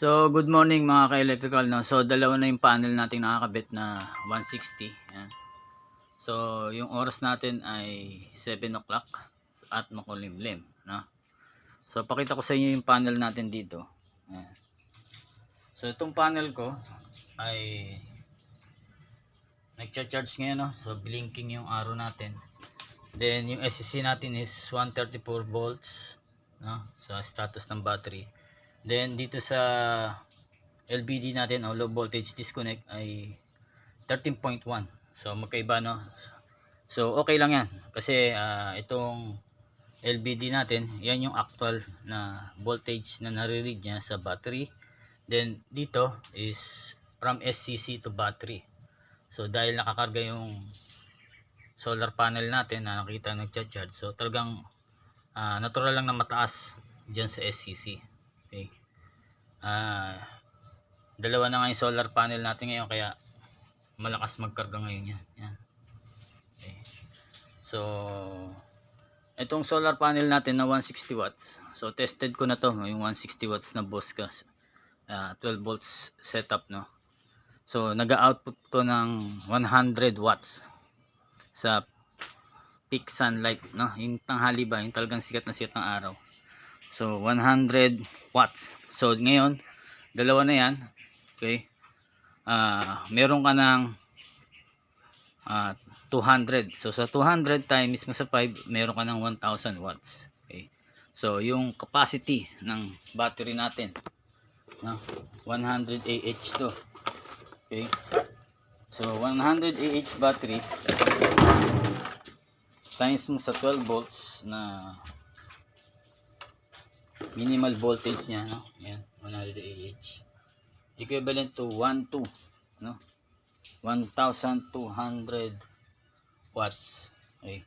So, good morning mga ka-electrical. No? So, dalawa na yung panel natin nakakabit na 160. Yan. So, yung oras natin ay 7 o'clock at makulimlim. No? So, pakita ko sa inyo yung panel natin dito. Yan. So, itong panel ko ay nagcha-charge ngayon. No? So, blinking yung arrow natin. Then, yung SCC natin is 134 volts. No? Sa status ng battery. Then dito sa LBD natin o low voltage disconnect ay 13.1. So magkaiba no. So okay lang 'yan kasi ah, itong LBD natin, 'yan yung actual na voltage na nare-read niya sa battery. Then dito is from SCC to battery. So dahil nakakarga yung solar panel natin na nakita nagcha-charge. So talagang ah, natural lang na mataas diyan sa SCC. Okay. Ah, dalawa na nga yung solar panel natin ngayon kaya malakas magkarga ngayon yan. yan. Okay. So, itong solar panel natin na 160 watts. So, tested ko na to, yung 160 watts na Bosca ah, 12 volts setup, no. So, nag-output to ng 100 watts sa peak sunlight, no. Yung tanghali ba, yung talagang sikat na sikat ng araw. So 100 watts. So ngayon, dalawa na 'yan. Okay? Ah, meron ka ng ah 200. So sa 200 times mo sa 5, meron ka ng 1000 watts. Okay? So yung capacity ng battery natin, no? 100 Ah to. Okay? So 100 Ah battery times mo sa 12 volts na minimal voltage niya no? Yan 100 ah equivalent to 1 2 no? 1200 watts. Okay.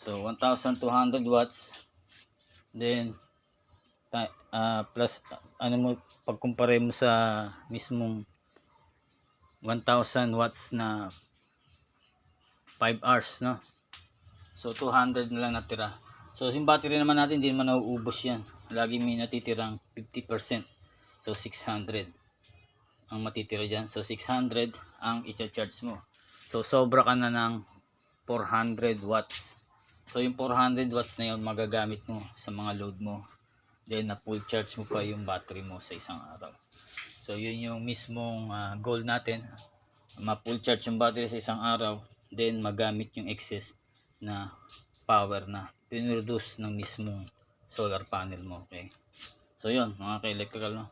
So 1200 watts. Then ah, plus ano mo pagkumpare mo sa mismong 1000 watts na 5 hours no? So 200 na lang natira So, yung battery naman natin, hindi naman nauubos yan. Lagi may natitirang 50%. So, 600 ang matitira dyan. So, 600 ang i-charge mo. So, sobra ka na ng 400 watts. So, yung 400 watts na yun, magagamit mo sa mga load mo. Then, na full charge mo pa yung battery mo sa isang araw. So, yun yung mismong ah, goal natin. Ma-full charge yung battery sa isang araw. Then, magamit yung excess na power na pinroduce ng mismong solar panel mo okay? So yun mga ka-electrical no?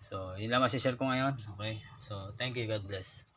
So yun lang masishare ko ngayon okay? So thank you God bless